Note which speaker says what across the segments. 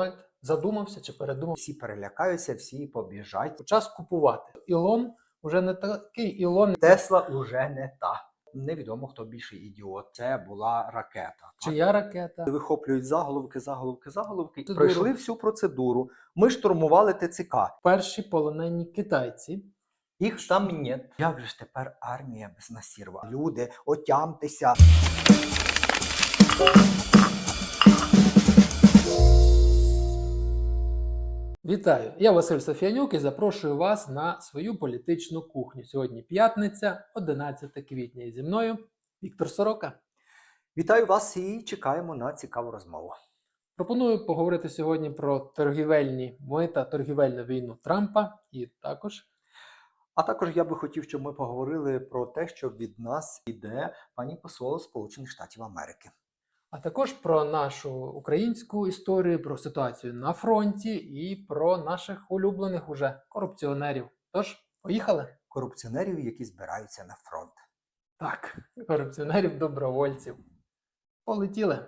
Speaker 1: Дональд задумався чи передумав
Speaker 2: Всі перелякаються, всі побіжать.
Speaker 1: час купувати. Ілон вже не такий Ілон,
Speaker 2: Тесла уже не та. Невідомо хто більший ідіот. Це була ракета.
Speaker 1: чия ракета.
Speaker 2: Вихоплюють заголовки, заголовки, заголовки.
Speaker 1: Процедуру.
Speaker 2: Пройшли всю процедуру. Ми штурмували ТЦК.
Speaker 1: Перші полонені китайці.
Speaker 2: Їх там нет. Як же ж тепер армія без насірва? Люди, отямтеся.
Speaker 1: Вітаю! Я Василь Софіанюк і запрошую вас на свою політичну кухню. Сьогодні п'ятниця, 11 квітня. І зі мною Віктор Сорока.
Speaker 2: Вітаю вас і чекаємо на цікаву розмову.
Speaker 1: Пропоную поговорити сьогодні про торгівельні мита, торгівельну війну Трампа і також
Speaker 2: А також я би хотів, щоб ми поговорили про те, що від нас іде пані посол Сполучених Штатів Америки.
Speaker 1: А також про нашу українську історію, про ситуацію на фронті і про наших улюблених уже корупціонерів. Тож, поїхали?
Speaker 2: Корупціонерів, які збираються на фронт.
Speaker 1: Так, корупціонерів добровольців. Полетіли.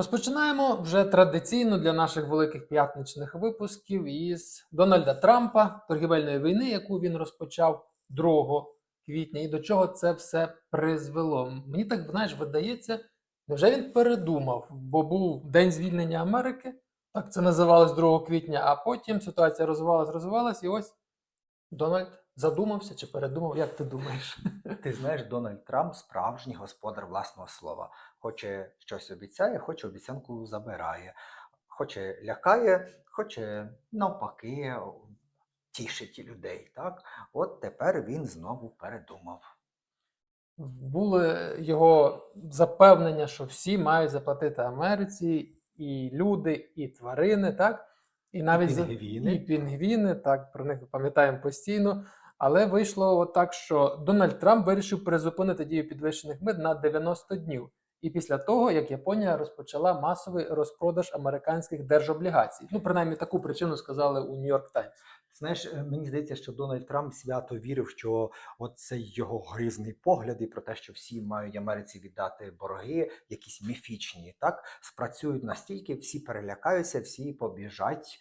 Speaker 1: Розпочинаємо вже традиційно для наших великих п'ятничних випусків із Дональда Трампа, торгівельної війни, яку він розпочав 2 квітня, і до чого це все призвело. Мені так знаєш, видається, невже він передумав, бо був День звільнення Америки, так це називалось 2 квітня, а потім ситуація розвивалась, розвивалась, і ось Дональд задумався чи передумав, як ти думаєш?
Speaker 2: Ти знаєш, Дональд Трамп справжній господар власного слова. Хоче щось обіцяє, хоче обіцянку забирає. Хоче лякає, хоче навпаки тішить людей. Так? От тепер він знову передумав.
Speaker 1: Були його запевнення, що всі мають заплатити Америці, і люди, і тварини, так? І навіть за-
Speaker 2: пінгвіни.
Speaker 1: і пінгвіни, так, про них пам'ятаємо постійно. Але вийшло отак, що Дональд Трамп вирішив призупинити дію підвищених мит на 90 днів. І після того, як Японія розпочала масовий розпродаж американських держоблігацій. Ну, принаймні таку причину сказали у Нью-Йорк Таймс.
Speaker 2: Знаєш, е, мені здається, що Дональд Трамп свято вірив, що оцей його грізний погляд і про те, що всі мають Америці віддати борги, якісь міфічні, так спрацюють настільки, всі перелякаються, всі побіжать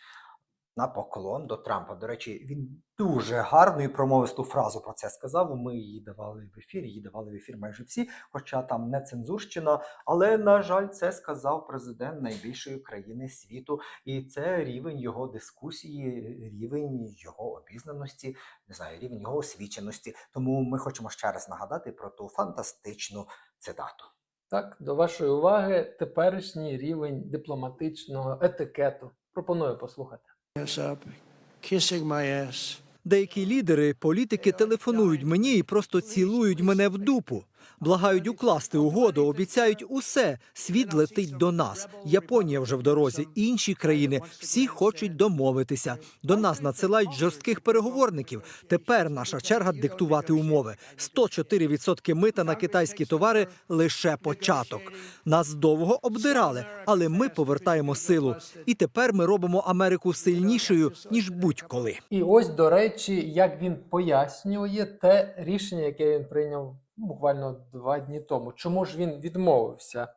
Speaker 2: на поклон до Трампа. До речі, він дуже гарну і промовисту фразу про це сказав. Ми її давали в ефір, її давали в ефір майже всі, хоча там не цензурщина. Але на жаль, це сказав президент найбільшої країни світу. І це рівень його дискусії, рівень його обізнаності, не знаю, рівень його освіченості. Тому ми хочемо ще раз нагадати про ту фантастичну цитату.
Speaker 1: Так, до вашої уваги теперішній рівень дипломатичного етикету. Пропоную послухати.
Speaker 3: Деякі лідери, політики телефонують мені і просто цілують мене в дупу. Благають укласти угоду, обіцяють усе. Світ летить до нас. Японія вже в дорозі. Інші країни всі хочуть домовитися. До нас надсилають жорстких переговорників. Тепер наша черга диктувати умови. 104% мита на китайські товари лише початок. Нас довго обдирали, але ми повертаємо силу. І тепер ми робимо Америку сильнішою ніж будь-коли.
Speaker 1: І ось, до речі, як він пояснює те рішення, яке він прийняв буквально два дні тому. Чому ж він відмовився?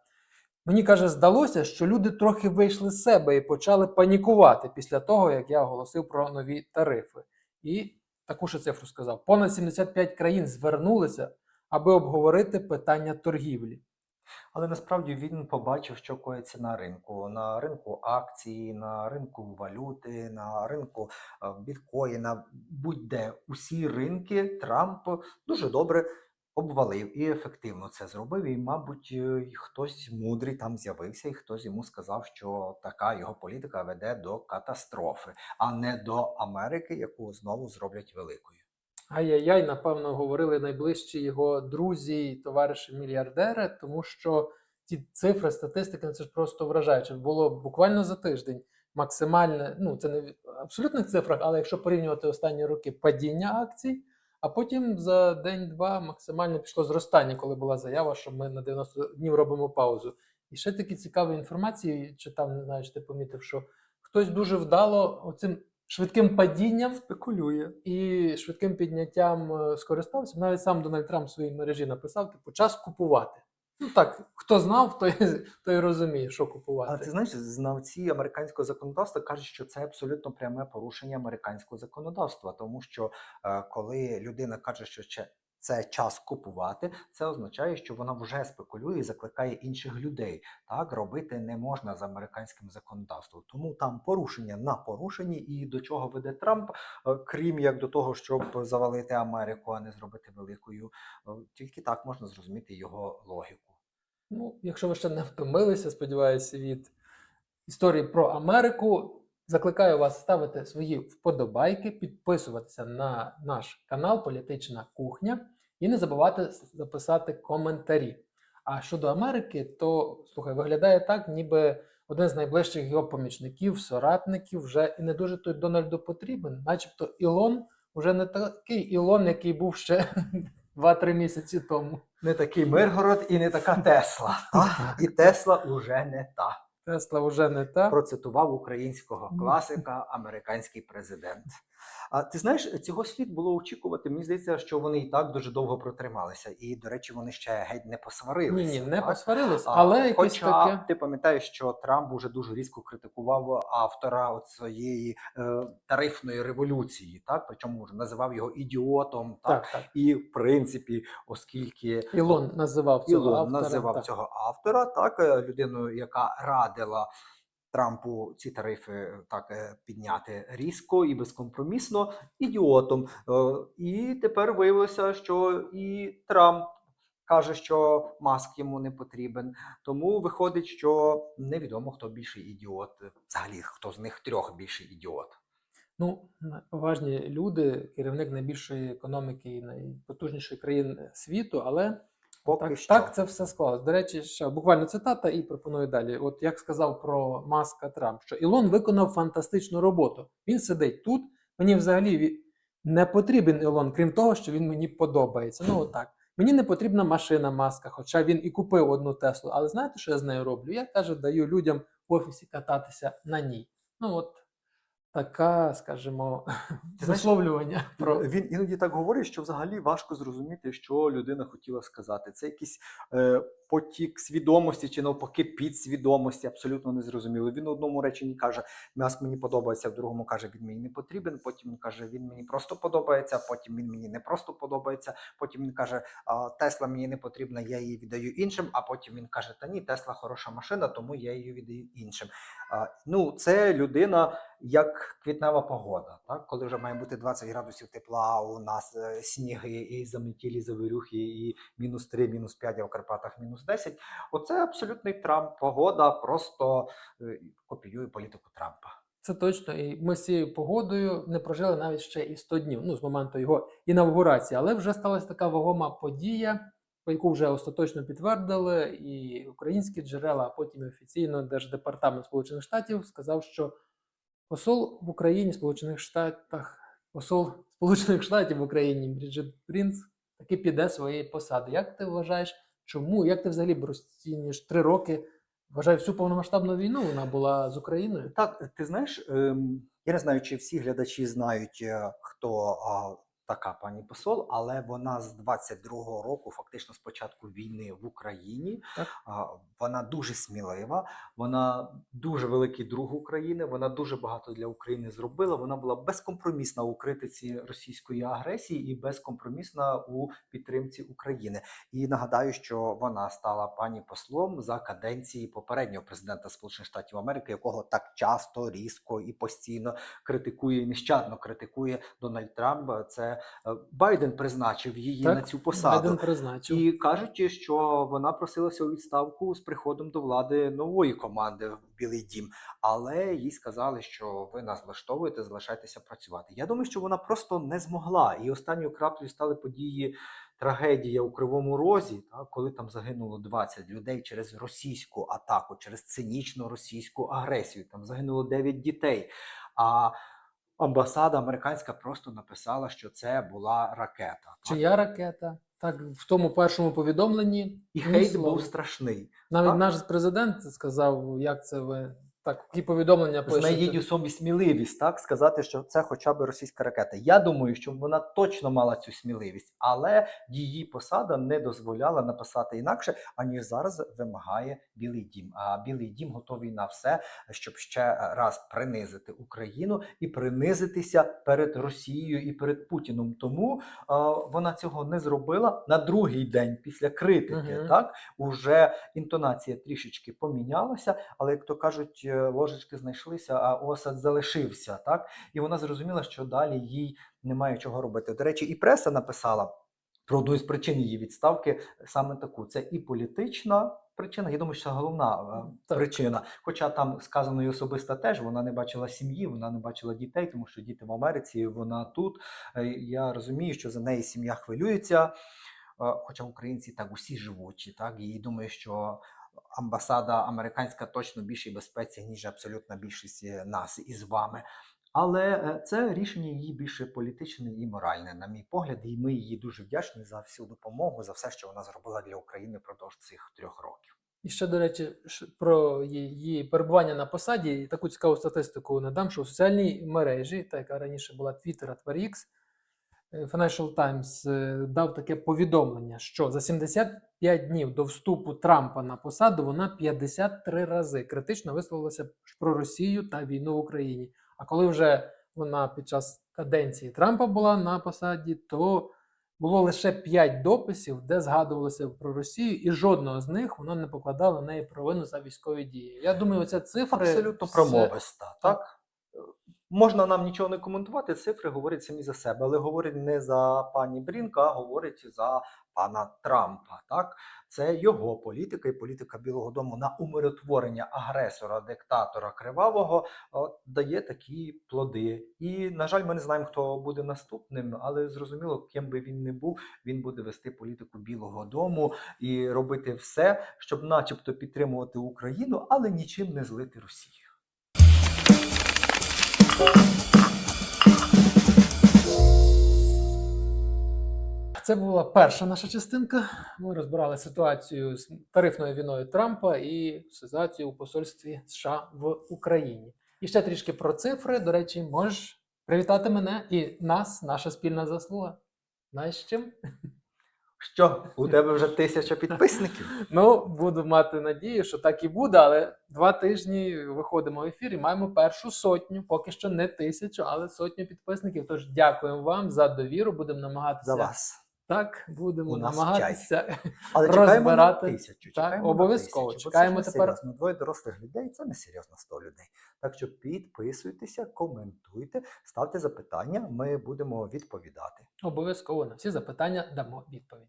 Speaker 1: Мені каже, здалося, що люди трохи вийшли з себе і почали панікувати після того, як я оголосив про нові тарифи. І таку ж цифру сказав: понад 75 країн звернулися, аби обговорити питання торгівлі.
Speaker 2: Але насправді він побачив, що коїться на ринку, на ринку акцій, на ринку валюти, на ринку е, біткоїна, будь-де усі ринки Трамп дуже добре обвалив і ефективно це зробив. І, мабуть, е, хтось мудрий там з'явився, і хтось йому сказав, що така його політика веде до катастрофи, а не до Америки, яку знову зроблять великою.
Speaker 1: Ай-яй-яй, напевно, говорили найближчі його друзі товариші мільярдери, тому що ці цифри, статистика ну, це ж просто вражаюче. Було буквально за тиждень максимальне, ну це не в абсолютних цифрах, але якщо порівнювати останні роки падіння акцій, а потім за день-два максимально пішло зростання, коли була заява, що ми на 90 днів робимо паузу. І ще такі цікаві інформації читав, не знаю, чи ти помітив, що хтось дуже вдало оцим швидким падінням
Speaker 2: Спекулює.
Speaker 1: і швидким підняттям е, скористався. Навіть сам Дональд Трамп в своїй мережі написав: типу, час купувати. Ну так, хто знав, той, той розуміє, що купувати.
Speaker 2: А ти знаєш, знавці американського законодавства кажуть, що це абсолютно пряме порушення американського законодавства, тому що е, коли людина каже, що ще це час купувати, це означає, що вона вже спекулює і закликає інших людей. Так робити не можна з американським законодавством. Тому там порушення на порушенні, і до чого веде Трамп, е, крім як до того, щоб завалити Америку, а не зробити великою. Е, Тільки так можна зрозуміти його логіку.
Speaker 1: Ну, якщо ви ще не втомилися, сподіваюся, від історії про Америку, закликаю вас ставити свої вподобайки, підписуватися на наш канал Політична кухня і не забувати записати коментарі. А щодо Америки, то слухай, виглядає так, ніби один з найближчих його помічників, соратників вже і не дуже той Дональду потрібен, начебто Ілон вже не такий Ілон, який був ще 2-3 місяці тому.
Speaker 2: Не такий Миргород і не така Тесла. та? І Тесла уже не та.
Speaker 1: Тесла вже не та.
Speaker 2: Процитував українського класика, американський президент. А ти знаєш, цього слід було очікувати. Мені здається, що вони і так дуже довго протрималися. І, до речі, вони ще геть не посварилися.
Speaker 1: Ні, ні, не
Speaker 2: А,
Speaker 1: але
Speaker 2: Хоча
Speaker 1: таке.
Speaker 2: ти пам'ятаєш, що Трамп уже дуже різко критикував автора цієї е, тарифної революції, так причому вже називав його ідіотом. Так?
Speaker 1: Так, так.
Speaker 2: І в принципі, оскільки
Speaker 1: Ілон називав цього
Speaker 2: Ілон
Speaker 1: автора.
Speaker 2: називав
Speaker 1: так.
Speaker 2: цього автора, так е, людиною, яка радила Трампу ці тарифи е, так е, підняти різко і безкомпромісно ідіотом. Е, І тепер виявилося, що і Трамп каже, що маск йому не потрібен. Тому виходить, що невідомо хто більший ідіот. Взагалі, хто з них трьох більший ідіот.
Speaker 1: Ну, поважні люди, керівник найбільшої економіки і найпотужнішої країни світу, але
Speaker 2: Поки
Speaker 1: так,
Speaker 2: що.
Speaker 1: так це все склалось. До речі, ще буквально цитата і пропоную далі. От як сказав про Маска Трамп, що Ілон виконав фантастичну роботу. Він сидить тут. Мені взагалі не потрібен Ілон, крім того, що він мені подобається. Ну отак. Мені не потрібна машина маска, хоча він і купив одну Теслу. Але знаєте, що я з нею роблю? Я каже, даю людям в офісі кататися на ній. Ну от така, скажімо, висловлювання про
Speaker 2: Він іноді так говорить, що взагалі важко зрозуміти, що людина хотіла сказати. Це якісь. е, потік свідомості чи навпаки підсвідомості, абсолютно незрозуміло. Він одному реченні каже: м'яск мені подобається, в другому каже, він мені не потрібен. Потім він каже, він мені просто подобається. Потім він мені не просто подобається. Потім він каже, «А, Тесла мені не потрібна, я її віддаю іншим. А потім він каже: Та ні, Тесла хороша машина, тому я її віддаю іншим. Ну, це людина як квітнева погода, так? коли вже має бути 20 градусів тепла, у нас е, сніги і заметілі завирюхи, і мінус 3, мінус 5, а в Карпатах мінус 10. Оце абсолютний Трамп. Погода просто е, копіює політику Трампа.
Speaker 1: Це точно, і ми з цією погодою не прожили навіть ще і 100 днів, ну з моменту його інавгурації, але вже сталася така вагома подія, по яку вже остаточно підтвердили, і українські джерела, а потім офіційно Держдепартамент Сполучених Штатів сказав, що посол в Україні, Сполучених Штатах, посол Сполучених Штатів в Україні Бріджит Брінц таки піде своєї посади. Як ти вважаєш, чому? Як ти взагалі розцінюєш три роки? Вважаю, всю повномасштабну війну вона була з Україною.
Speaker 2: Так, ти знаєш, ем, я не знаю, чи всі глядачі знають, е, хто така пані посол, але вона з 22-го року, фактично з початку війни в Україні,
Speaker 1: Так.
Speaker 2: вона дуже смілива, вона дуже великий друг України, вона дуже багато для України зробила. Вона була безкомпромісна у критиці російської агресії і безкомпромісна у підтримці України. І нагадаю, що вона стала пані послом за каденції попереднього президента Сполучених Штатів Америки, якого так часто, різко і постійно критикує і нещадно критикує Дональд Трамп. Це Байден призначив її
Speaker 1: Так,
Speaker 2: на цю посаду.
Speaker 1: Байден призначив.
Speaker 2: І кажуть, що вона просилася у відставку з приходом до влади нової команди в Білий Дім, але їй сказали, що ви нас влаштовуєте, залишайтеся працювати. Я думаю, що вона просто не змогла. І останньою краплею стали події. Трагедія у Кривому Розі, так, коли там загинуло 20 людей через російську атаку, через цинічну російську агресію. Там загинуло 9 дітей. А амбасада американська просто написала, що це була ракета.
Speaker 1: Чия ракета? Так, в тому першому повідомленні
Speaker 2: І хейт був страшний.
Speaker 1: навіть
Speaker 2: так.
Speaker 1: наш президент сказав, як це ви Так, які повідомлення
Speaker 2: Знайдіть у собі сміливість, так сказати, що це хоча б російська ракета. Я думаю, що вона точно мала цю сміливість, але її посада не дозволяла написати інакше, аніж зараз вимагає Білий Дім. А Білий Дім готовий на все, щоб ще раз принизити Україну і принизитися перед Росією і перед Путіном. Тому е, вона цього не зробила на другий день після критики.
Speaker 1: Мгм.
Speaker 2: Так уже інтонація трішечки помінялася, але як то кажуть, ложечки знайшлися, а осад залишився. Так і вона зрозуміла, що далі їй немає чого робити. До речі, і преса написала. Про одну із причин її відставки саме таку: це і політична причина. Я думаю, що це головна е,
Speaker 1: Так.
Speaker 2: причина. Хоча там сказано і особиста теж вона не бачила сім'ї, вона не бачила дітей, тому що діти в Америці, вона тут. Е, Я розумію, що за неї сім'я хвилюється. Е, Хоча українці так усі живучі, так і думаю, що амбасада американська точно більшій безпеці, ніж абсолютна більшість е, нас із вами. Але е, це рішення її більше політичне і моральне, на мій погляд, і ми їй дуже вдячні за всю допомогу, за все, що вона зробила для України впродовж цих трьох років.
Speaker 1: І ще, до речі, про її перебування на посаді, таку цікаву статистику надам, що у соціальній мережі, та яка раніше була Twitter, а тепер X, Financial Times е, дав таке повідомлення, що за 75 днів до вступу Трампа на посаду вона 53 рази критично висловилася про Росію та війну в Україні. А коли вже вона під час каденції Трампа була на посаді, то було лише 5 дописів, де згадувалося про Росію, і жодного з них вона не покладала на неї провину за військові дії. Я думаю, оця цифра
Speaker 2: Абсолютно
Speaker 1: все-
Speaker 2: промовиста, так? Можна нам нічого не коментувати, цифри говорять самі за себе, але говорять не за пані Брінка, а говорять за пана Трампа. Так? Це його політика і політика Білого Дому на умиротворення агресора, диктатора кривавого дає такі плоди. І, на жаль, ми не знаємо, хто буде наступним, але зрозуміло, ким би він не був, він буде вести політику Білого Дому і робити все, щоб, начебто, підтримувати Україну, але нічим не злити Росію.
Speaker 1: Це була перша наша частинка. Ми розбирали ситуацію з тарифною війною Трампа і ситуацію у посольстві США в Україні. І ще трішки про цифри. До речі, можеш привітати мене і нас, наша спільна заслуга. Знаєш чим?
Speaker 2: Що, у тебе вже тисяча підписників?
Speaker 1: Ну, буду мати надію, що так і буде, але два тижні виходимо в ефір і маємо першу сотню, поки що не тисячу, але сотню підписників. Тож дякуємо вам за довіру. Будемо намагатися
Speaker 2: За вас.
Speaker 1: так, будемо намагатися.
Speaker 2: Але чекаємо на
Speaker 1: розбирати.
Speaker 2: тисячу.
Speaker 1: Так,
Speaker 2: чекаємо на
Speaker 1: обов'язково. Чекаємо тепер-
Speaker 2: несерйозно. Двоє дорослих людей це не серйозно 100 людей. Так що підписуйтеся, коментуйте, ставте запитання, ми будемо відповідати.
Speaker 1: Обов'язково на всі запитання дамо відповіді.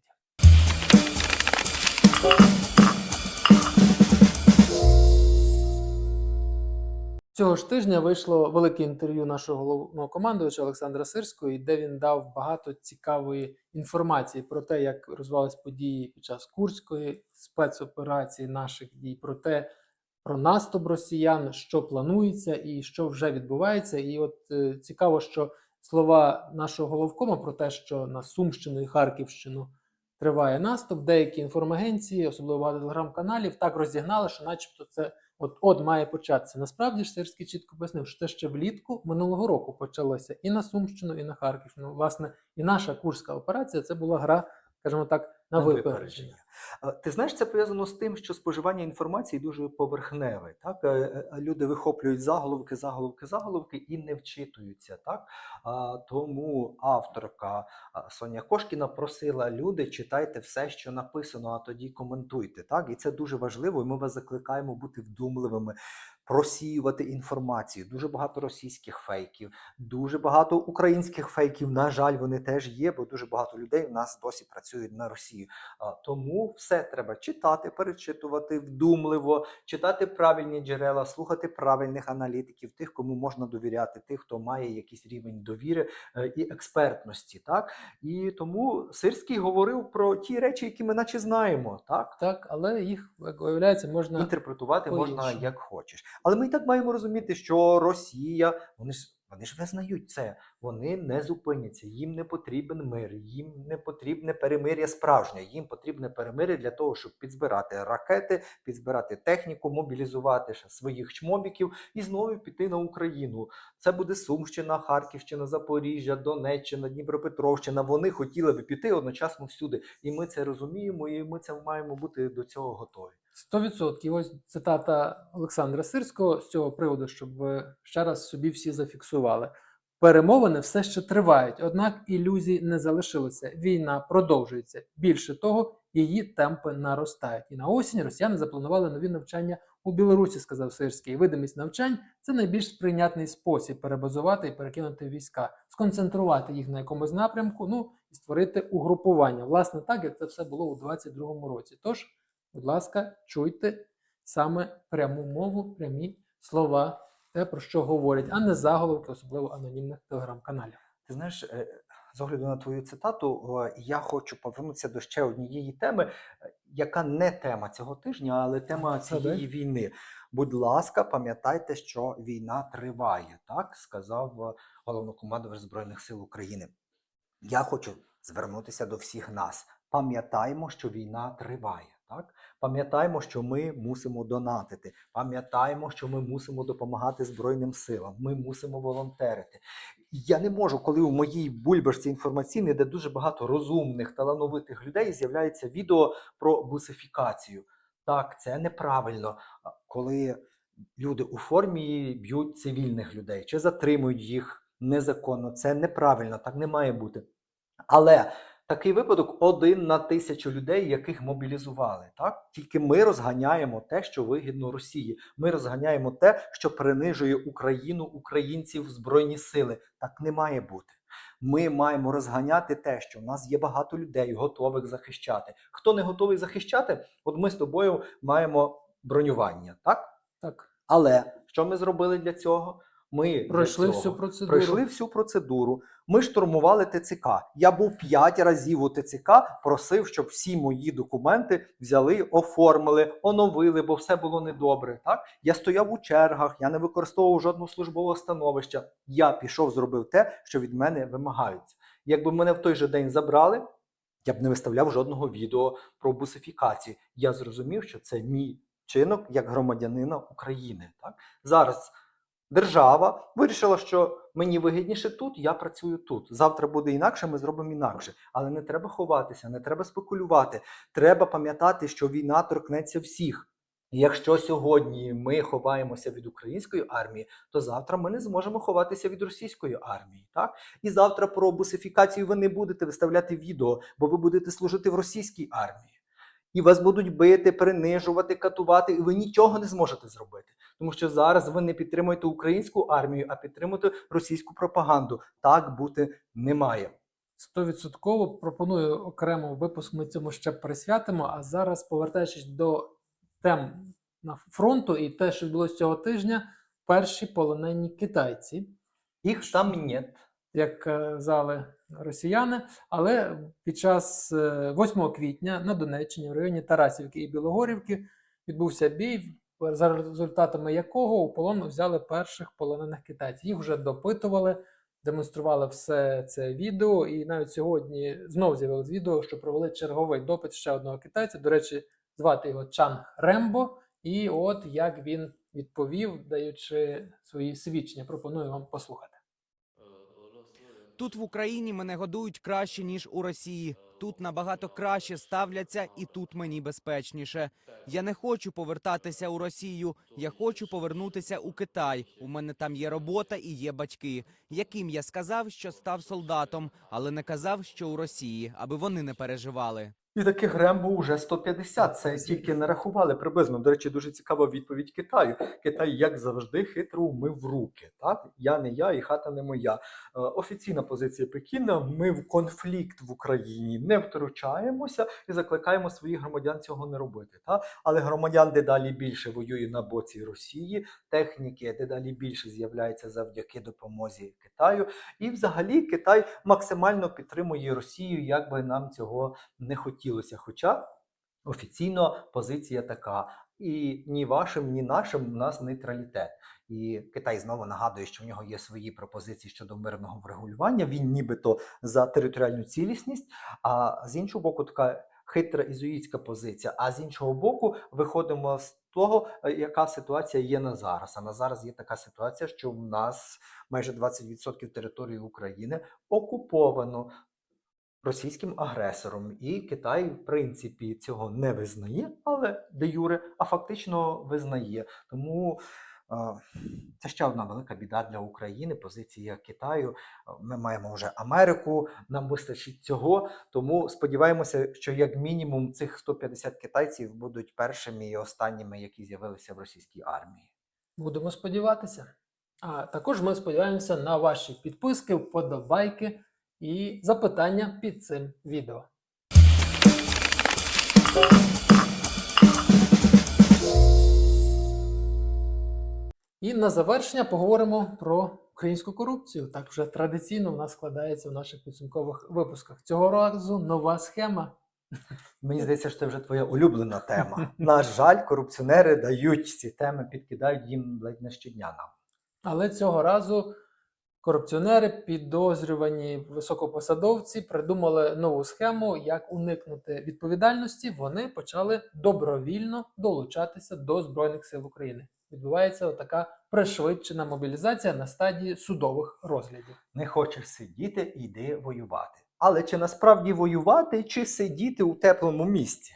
Speaker 1: Цього ж тижня вийшло велике інтерв'ю нашого головного командувача Олександра Сирського, і де він дав багато цікавої інформації про те, як розвивались події під час Курської спецоперації наших дій, про те, про наступ росіян, що планується і що вже відбувається. І от е, цікаво, що слова нашого головкома про те, що на Сумщину і Харківщину триває наступ, деякі інформагенції, особливо багато телеграм-каналів, так розігнали, що, начебто, це от от має початися. Насправді ж Сирський чітко пояснив, що це ще влітку минулого року почалося і на Сумщину, і на Харківщину. Власне, і наша курська операція це була гра, скажімо так, на, випередження.
Speaker 2: Е, Ти знаєш, це пов'язано з тим, що споживання інформації дуже поверхневе. Так? Е, е, Люди вихоплюють заголовки, заголовки, заголовки і не вчитуються. Так? Тому авторка Соня Кошкіна просила люди, читайте все, що написано, а тоді коментуйте. Так? І це дуже важливо, і ми вас закликаємо бути вдумливими. Просіювати інформацію, дуже багато російських фейків, дуже багато українських фейків. На жаль, вони теж є, бо дуже багато людей в нас досі працюють на Росію. Тому все треба читати, перечитувати вдумливо, читати правильні джерела, слухати правильних аналітиків, тих, кому можна довіряти, тих, хто має якийсь рівень довіри е, і експертності. Так і тому Сирський говорив про ті речі, які ми наче знаємо, так
Speaker 1: Так, але їх, як виявляється, можна
Speaker 2: інтерпретувати можна як хочеш. Але ми і так маємо розуміти, що Росія, вони ж Вони ж визнають це. Вони не зупиняться. Їм не потрібен мир, їм не потрібне перемир'я справжнє. Їм потрібне перемир'я для того, щоб підзбирати ракети, підзбирати техніку, мобілізувати ще своїх чмобіків і знову піти на Україну. Це буде Сумщина, Харківщина, Запоріжжя, Донеччина, Дніпропетровщина. Вони хотіли би піти одночасно всюди. І ми це розуміємо, і ми це маємо бути до цього готові.
Speaker 1: 100%. Ось цитата Олександра Сирського з цього приводу, щоб ви ще раз собі всі зафіксували. Перемовини все ще тривають, однак ілюзій не залишилося. Війна продовжується. Більше того, її темпи наростають. І на осінь росіяни запланували нові навчання у Білорусі, сказав Сирський. Видимість навчань це найбільш сприйнятний спосіб перебазувати і перекинути війська, сконцентрувати їх на якомусь напрямку, ну і створити угрупування. Власне, так як це все було у 22-му році. Тож, будь ласка, чуйте саме пряму мову, прямі слова, те, про що говорять, а не заголовки, особливо анонімних телеграм-каналів.
Speaker 2: Ти знаєш, е, з огляду на твою цитату, е, я хочу повернутися до ще однієї теми, е, яка не тема цього тижня, але тема цієї війни. Будь ласка, пам'ятайте, що війна триває, так сказав головнокомандувач Збройних сил України. Я хочу звернутися до всіх нас. Пам'ятаємо, що війна триває. Так, пам'ятаємо, що ми мусимо донатити. Пам'ятаємо, що ми мусимо допомагати Збройним силам. Ми мусимо волонтерити. Я не можу, коли у моїй бульбашці інформаційній, де дуже багато розумних, талановитих людей, з'являється відео про бусифікацію. Так, це неправильно, коли люди у формі б'ють цивільних людей чи затримують їх незаконно. Це неправильно, так не має бути. Але такий випадок один на тисячу людей, яких мобілізували. Так тільки ми розганяємо те, що вигідно Росії. Ми розганяємо те, що принижує Україну, українців, збройні сили. Так не має бути. Ми маємо розганяти те, що в нас є багато людей, готових захищати. Хто не готовий захищати, от ми з тобою маємо бронювання, так?
Speaker 1: Так,
Speaker 2: Але що ми зробили для цього? Ми
Speaker 1: пройшли всю процедуру.
Speaker 2: Пройшли всю процедуру. Ми штурмували ТЦК. Я був п'ять разів у ТЦК, просив, щоб всі мої документи взяли, оформили, оновили, бо все було недобре. Так я стояв у чергах, я не використовував жодного службового становища. Я пішов, зробив те, що від мене вимагається. Якби мене в той же день забрали, я б не виставляв жодного відео про бусифікацію. Я зрозумів, що це мій чинок як громадянина України. Так зараз держава вирішила, що мені вигідніше тут, я працюю тут. Завтра буде інакше, ми зробимо інакше. Але не треба ховатися, не треба спекулювати. Треба пам'ятати, що війна торкнеться всіх. Якщо сьогодні ми ховаємося від української армії, то завтра ми не зможемо ховатися від російської армії. Так і завтра про бусифікацію ви не будете виставляти відео, бо ви будете служити в російській армії. І вас будуть бити, принижувати, катувати, і ви нічого не зможете зробити. Тому що зараз ви не підтримуєте українську армію, а підтримуєте російську пропаганду. Так бути не має.
Speaker 1: Стовідсотково пропоную окремо випуск. Ми цьому ще присвятимо. А зараз, повертаючись до тем на фронту і те, що відбулося цього тижня, перші полонені китайці,
Speaker 2: Їх там нет.
Speaker 1: Як казали росіяни. Але під час е, 8 квітня на Донеччині, в районі Тарасівки і Білогорівки, відбувся бій, за результатами якого у полон взяли перших полонених китайців. Їх вже допитували, демонстрували все це відео, і навіть сьогодні знов з'явилось відео, що провели черговий допит ще одного китайця. До речі, звати його Чанг Рембо. І от як він відповів, даючи свої свідчення. Пропоную вам послухати.
Speaker 4: Тут в Україні мене годують краще ніж у Росії. Тут набагато краще ставляться, і тут мені безпечніше. Я не хочу повертатися у Росію. Я хочу повернутися у Китай. У мене там є робота і є батьки, яким я сказав, що став солдатом, але не казав, що у Росії, аби вони не переживали.
Speaker 2: І таких Рембо вже 150. Це тільки нарахували приблизно. До речі, дуже цікава відповідь Китаю. Китай, як завжди, хитро умив руки. Так, я не я і хата не моя. Е, Офіційна позиція Пекіна: ми в конфлікт в Україні не втручаємося і закликаємо своїх громадян цього не робити. Та? Але громадян дедалі більше воює на боці Росії, техніки дедалі більше з'являється завдяки допомозі Китаю. І взагалі Китай максимально підтримує Росію, як би нам цього не хотілося. Хоча офіційно позиція така. І ні вашим, ні нашим у нас нейтралітет. І Китай знову нагадує, що в нього є свої пропозиції щодо мирного врегулювання. Він нібито за територіальну цілісність, а з іншого боку, така хитра ізуїтська позиція. А з іншого боку, виходимо з того, е, яка ситуація є на зараз. А на зараз є така ситуація, що в нас майже 20% території України окуповано російським агресором, і Китай, в принципі, цього не визнає, але де юре, а фактично визнає. Тому це ще одна велика біда для України. Позиція Китаю. Ми маємо вже Америку, нам вистачить цього. Тому сподіваємося, що як мінімум цих 150 китайців будуть першими і останніми, які з'явилися в російській армії.
Speaker 1: Будемо сподіватися. А також ми сподіваємося на ваші підписки, вподобайки і запитання під цим відео. І на завершення поговоримо про українську корупцію. Так вже традиційно в нас складається в наших підсумкових випусках. Цього разу нова схема.
Speaker 2: Мені здається, що це вже твоя улюблена тема. На жаль, корупціонери дають ці теми, підкидають їм ледь не щодня нам.
Speaker 1: Але цього разу корупціонери, підозрювані високопосадовці, придумали нову схему, як уникнути відповідальності. Вони почали добровільно долучатися до Збройних сил України. Відбувається така пришвидшена мобілізація на стадії судових розглядів.
Speaker 2: Не хочеш сидіти, йди воювати. Але чи насправді воювати, чи сидіти у теплому місці?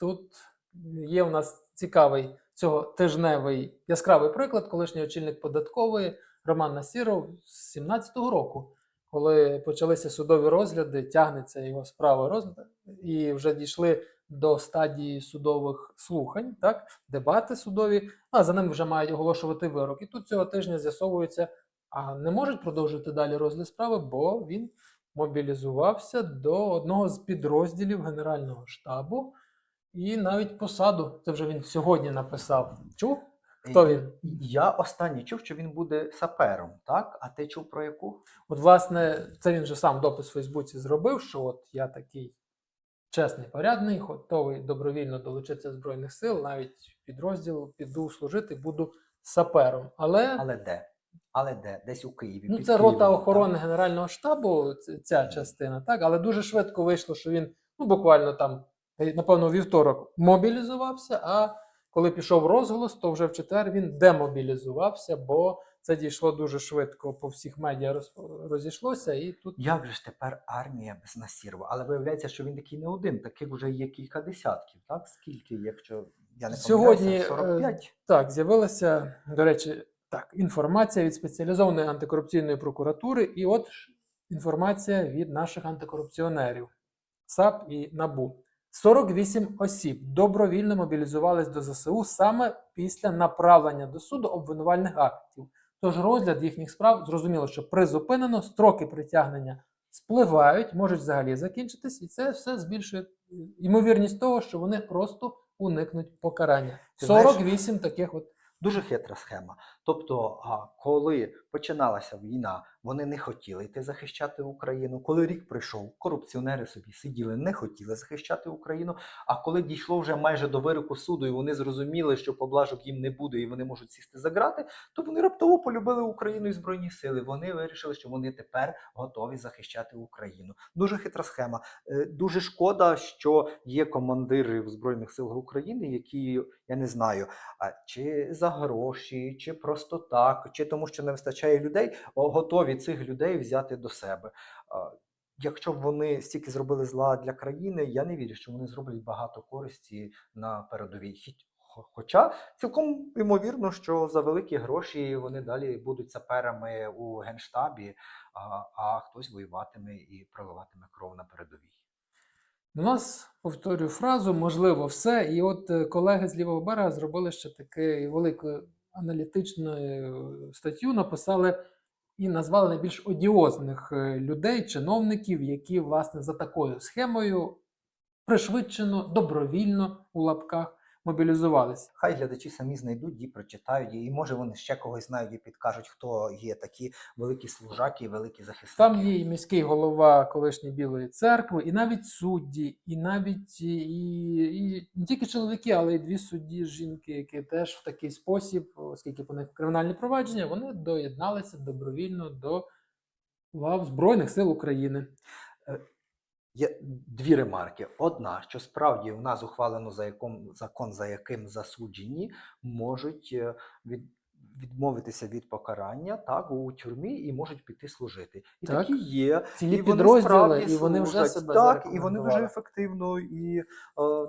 Speaker 1: Тут є у нас цікавий цього тижневий яскравий приклад, колишній очільник податкової Роман Насіров з 17-го року, коли почалися судові розгляди, тягнеться його справа розгляд, і вже дійшли до стадії судових слухань, так, дебати судові, а за ним вже мають оголошувати вирок. І тут цього тижня з'ясовується, а не можуть продовжити далі розгляд справи, бо він мобілізувався до одного з підрозділів Генерального штабу і навіть посаду. Це вже він сьогодні написав. Чув? Хто він?
Speaker 2: Я останній чув, що він буде сапером, так? А ти чув про яку?
Speaker 1: От, власне, це він же сам допис в Фейсбуці зробив, що от я такий чесний, порядний, готовий добровільно долучитися до Збройних сил, навіть підрозділ піду служити, буду сапером. Але,
Speaker 2: Але де? Але де? Десь у Києві.
Speaker 1: ну,
Speaker 2: під
Speaker 1: це
Speaker 2: Києвом,
Speaker 1: рота
Speaker 2: так?
Speaker 1: охорони Генерального штабу, ц- ця частина, так, але дуже швидко вийшло, що він ну, буквально там, напевно, у вівторок мобілізувався, а коли пішов розголос, то вже в четвер він демобілізувався, бо це дійшло дуже швидко по всіх медіа роз- розійшлося, і тут
Speaker 2: Як же ж тепер армія без Насірова? Але виявляється, що він такий не один, таких вже є кілька десятків, так? Скільки, якщо я не
Speaker 1: Сьогодні,
Speaker 2: помиляюся,
Speaker 1: е,
Speaker 2: 45?
Speaker 1: Так, з'явилася, до речі, так, інформація від спеціалізованої антикорупційної прокуратури, і от інформація від наших антикорупціонерів САП і НАБУ. 48 осіб добровільно мобілізувались до ЗСУ саме після направлення до суду обвинувальних актів. Тож розгляд їхніх справ зрозуміло, що призупинено, строки притягнення спливають, можуть взагалі закінчитись, і це все збільшує ймовірність того, що вони просто уникнуть покарання.
Speaker 2: Ти знаєш-
Speaker 1: 48 таких от
Speaker 2: Дуже хитра схема. Тобто, коли починалася війна, вони не хотіли йти захищати Україну. Коли рік прийшов, корупціонери собі сиділи, не хотіли захищати Україну. А коли дійшло вже майже до вироку суду, і вони зрозуміли, що поблажок їм не буде, і вони можуть сісти за грати, то вони раптово полюбили Україну і збройні сили. Вони вирішили, що вони тепер готові захищати Україну. Дуже хитра схема. Е, Дуже шкода, що є командири в збройних силах України, які я не знаю, а чи за гроші, чи просто так, чи тому, що не вистачає людей, о, готові цих людей взяти до себе. Якщо б вони стільки зробили зла для країни, я не вірю, що вони зроблять багато користі на передовій. Хоча цілком ймовірно, що за великі гроші вони далі будуть саперами у генштабі, а, а хтось воюватиме і проливатиме кров на передовій.
Speaker 1: У нас, повторюю фразу, можливо, все. І от е, колеги з лівого берега зробили ще таку велику аналітичну е, статтю, написали і назвали найбільш одіозних е, людей, чиновників, які, власне, за такою схемою пришвидшено, добровільно у лапках мобілізувалися.
Speaker 2: Хай глядачі самі знайдуть і прочитають, і може вони ще когось знають і підкажуть, хто є такі великі служаки і великі захисники.
Speaker 1: Там є і міський голова колишньої Білої церкви, і навіть судді, і навіть і, і не тільки чоловіки, але й дві судді жінки, які теж в такий спосіб, оскільки по них кримінальні провадження, вони доєдналися добровільно до лав Збройних сил України.
Speaker 2: Є дві ремарки. Одна, що справді у нас ухвалено за яком закон, за яким засуджені можуть е, від, відмовитися від покарання так у тюрмі і можуть піти служити. І
Speaker 1: Так.
Speaker 2: такі є.
Speaker 1: Цілі
Speaker 2: і вони
Speaker 1: підрозділи,
Speaker 2: справді
Speaker 1: і вони вже себе
Speaker 2: так, і вони дуже ефективно. І е,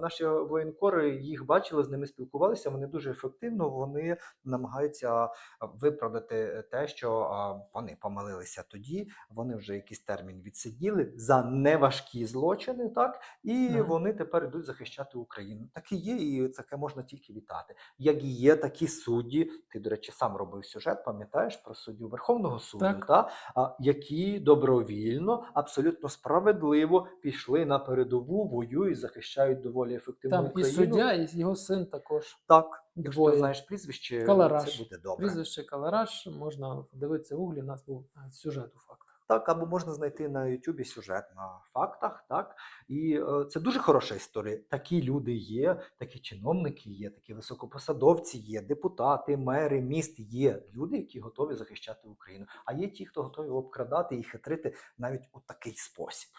Speaker 2: наші воєнкори їх бачили, з ними спілкувалися. Вони дуже ефективно. Вони намагаються виправдати те, що е, вони помилилися тоді. Вони вже якийсь термін відсиділи за неважкі злочини, так і
Speaker 1: Мгм.
Speaker 2: вони тепер йдуть захищати Україну. Так і є, і таке можна тільки вітати. Як і є такі судді, ти, до речі, сам робив сюжет, пам'ятаєш про суддю Верховного суду,
Speaker 1: Так.
Speaker 2: Та? А, які добровільно, абсолютно справедливо пішли на передову, воюють, захищають доволі ефективну
Speaker 1: Там і суддя, і його син також.
Speaker 2: Так, якщо
Speaker 1: двоє.
Speaker 2: ти знаєш прізвище,
Speaker 1: Калараш.
Speaker 2: це буде добре.
Speaker 1: Прізвище Калараш, можна подивитися в углі. у нас був сюжет у фактах.
Speaker 2: Так, або можна знайти на Ютубі сюжет на фактах, так і е, це дуже хороша історія. Такі люди є, такі чиновники є, такі високопосадовці є, депутати, мери міст є люди, які готові захищати Україну. А є ті, хто готові обкрадати і хитрити навіть у такий спосіб.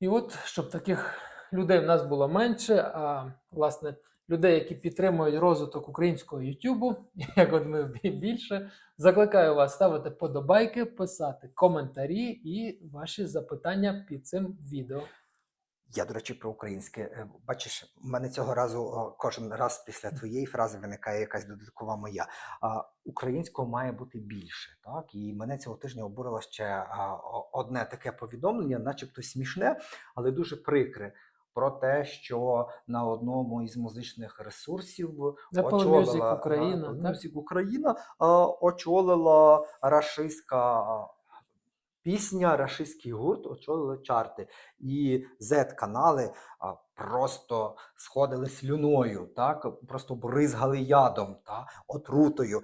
Speaker 1: І от, щоб таких людей в нас було менше, а власне людей, які підтримують розвиток українського Ютубу, як от ми більше, закликаю вас ставити подобайки, писати коментарі і ваші запитання під цим відео.
Speaker 2: Я, до речі, про українське. Е, Бачиш, в мене цього разу кожен раз після твоєї фрази виникає якась додаткова моя. Українського має бути більше. Так? І мене цього тижня обурило ще одне таке повідомлення, начебто смішне, але дуже прикре. Про те, що на одному із музичних ресурсів
Speaker 1: Apple
Speaker 2: очолила
Speaker 1: Music Україна,
Speaker 2: на Apple? Music Україна очолила рашистська пісня, рашистський гурт очолили чарти. І Z-канали просто сходили слюною, так? просто бризгали ядом, та? отрутою.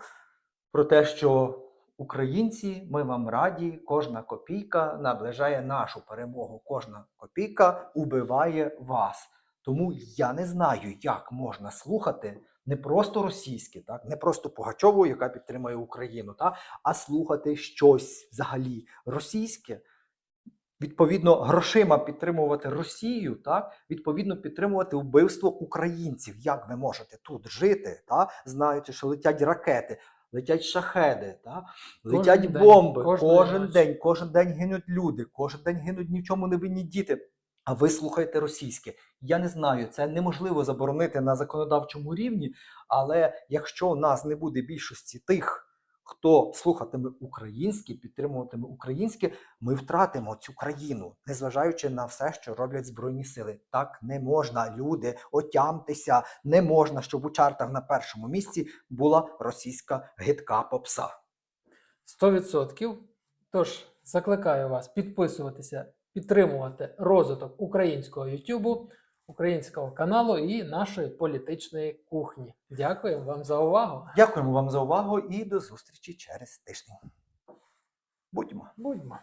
Speaker 2: Про те, що українці, ми вам раді, кожна копійка наближає нашу перемогу, кожна копійка убиває вас. Тому я не знаю, як можна слухати не просто російське, так? не просто Пугачову, яка підтримує Україну, та? а слухати щось взагалі російське. Відповідно, грошима підтримувати Росію, так? відповідно, підтримувати вбивство українців. Як ви можете тут жити, та? знаючи, що летять ракети, летять шахеди, та? летять
Speaker 1: кожен
Speaker 2: бомби
Speaker 1: День,
Speaker 2: кожен
Speaker 1: кожен
Speaker 2: день, кожен день гинуть люди, кожен день гинуть ні в чому не винні діти. А ви слухаєте російське. Я не знаю, це неможливо заборонити на законодавчому рівні, але якщо у нас не буде більшості тих, хто слухатиме українське, підтримуватиме українське, ми втратимо цю країну, незважаючи на все, що роблять збройні сили. Так не можна, люди, отямтеся, не можна, щоб у чартах на першому місці була російська гидка попса.
Speaker 1: 100%. Тож закликаю вас підписуватися, підтримувати розвиток українського Ютубу, українського каналу і нашої політичної кухні. Дякуємо вам за увагу.
Speaker 2: Дякуємо вам за увагу і до зустрічі через тиждень. Будьмо.
Speaker 1: Будьмо.